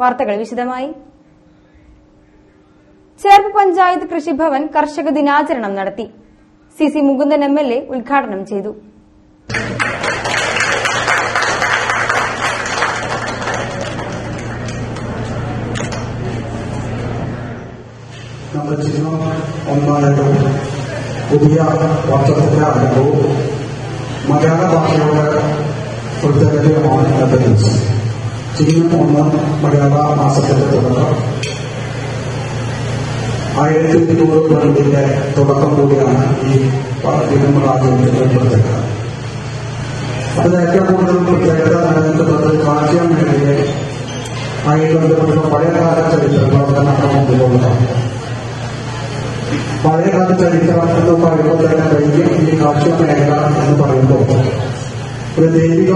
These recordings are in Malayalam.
വാർത്തകൾ വിശദമായി. ചേർപ്പ് പഞ്ചായത്ത് കൃഷിഭവൻ കർഷക ദിനാചരണം നടത്തി. C C Mukundan M L A ഉദ്ഘാടനം ചെയ്തു. നമ്മുടെ ചിഹ്നം പുതിയ വർഷത്തിന്റെ ആരംഭവും മലയാള ഭാഷയുടെ കൃത്യതയുമാണ് ഇന്നത്തെ ദിവസം ചിഹ്നം ഒന്ന് മലയാള മാസത്തിന്റെ തുടക്കം ആയിരത്തി ഇരുന്നൂറ് പതിന്റെ തുടക്കം കൂടിയാണ് ഈ ദിനം ആചരിക്കുന്ന പ്രത്യേകത അതിന് ഏറ്റവും കൂടുതൽ പ്രത്യേകത നിലനിൽക്കുന്നത് കാർഷിക മേഖലയെ ആയി ബന്ധപ്പെട്ട പഴയകാല ചരിത്രങ്ങളൊക്കെ നമ്മുടെ മുമ്പിലുള്ളതാണ് പഴയകാല ചരിത്രം എന്ന് പറയുമ്പോൾ തന്നെ വൈദ്യം ഈ കാർഷിക മേഖല എന്ന് പറയുമ്പോൾ ഒരു ദൈവികമായ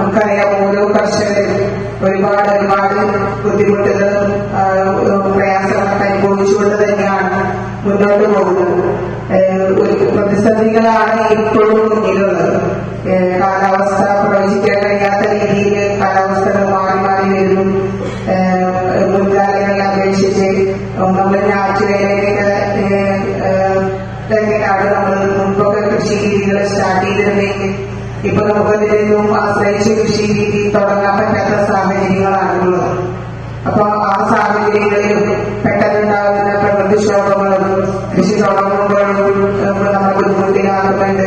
നമുക്കറിയാം ഓരോ കർഷകരും ഒരുപാട് ഒരുപാട് ബുദ്ധിമുട്ടുകളും പ്രയാസങ്ങളൊക്കെ അനുഭവിച്ചുകൊണ്ട് തന്നെയാണ് മുന്നോട്ട് പോകുന്നത്. ഒരു പ്രതിസന്ധികളാണ് ഇപ്പോഴും മുന്നിലുള്ളത്. കാലാവസ്ഥ പ്രവചിക്കാൻ കഴിയാത്ത രീതിയിൽ കാലാവസ്ഥകൾ മാറി മാറി വരുന്നു. മുൻകാലങ്ങളെ അപേക്ഷിച്ച് നമ്മുടെ ഞാറ്റുവേലയൊക്കെ തന്നെയാണ് നമ്മൾ മുൻപൊക്കെ കൃഷി രീതികൾ സ്റ്റാർട്ട് ചെയ്തിരുന്നെങ്കിൽ ഇപ്പൊ നമുക്ക് നിന്നും ആശ്രയിച്ച് കൃഷി രീതി തുടങ്ങാൻ പറ്റാത്ത സാഹചര്യങ്ങളാണുള്ളത്. അപ്പൊ ആ സാഹചര്യങ്ങളിൽ പെട്ടെന്നുണ്ടാകുന്ന പ്രകൃതിക്ഷോഭങ്ങളും കൃഷി തുടങ്ങുമ്പോഴും നമ്മൾ ബുദ്ധിമുട്ടിലാകുന്നുണ്ട്.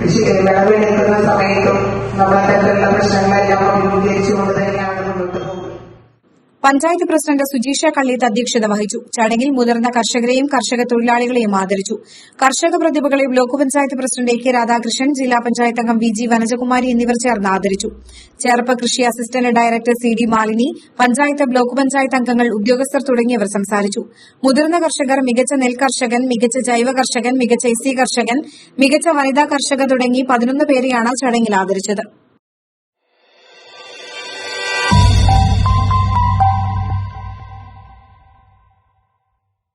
കൃഷി വിളവെടുക്കുന്ന സമയത്തും നമ്മൾ അത്തരത്തിലുള്ള പ്രശ്നങ്ങളെല്ലാം അഭിമുഖീകരിച്ചുകൊണ്ട് തന്നെയാണ് മുന്നോട്ട് പോകുന്നത്. പഞ്ചായത്ത് പ്രസിഡന്റ് സുജീഷ കള്ളീത്ത് അധ്യക്ഷത വഹിച്ചു. ചടങ്ങിൽ മുതിർന്ന കർഷകരെയും കർഷക തൊഴിലാളികളെയും ആദരിച്ചു. കർഷക പ്രതിഭകളെ block panchayat president A K Radhakrishnan ജില്ലാ പഞ്ചായത്ത് അംഗം വി ജി വനജകുമാരി എന്നിവർ ചേർന്ന് ആദരിച്ചു. ചേർപ്പ കൃഷി assistant director C D Malini panchayat block panchayat അംഗങ്ങൾ ഉദ്യോഗസ്ഥർ തുടങ്ങിയവർ സംസാരിച്ചു. മുതിർന്ന കർഷകർ മികച്ച നെൽ കർഷകൻ മികച്ച ജൈവ കർഷകൻ മികച്ച എസ് കർഷകൻ മികച്ച വനിതാ കർഷക തുടങ്ങി പതിനൊന്ന് പേരെയാണ് ചടങ്ങിൽ ആദരിച്ചത്.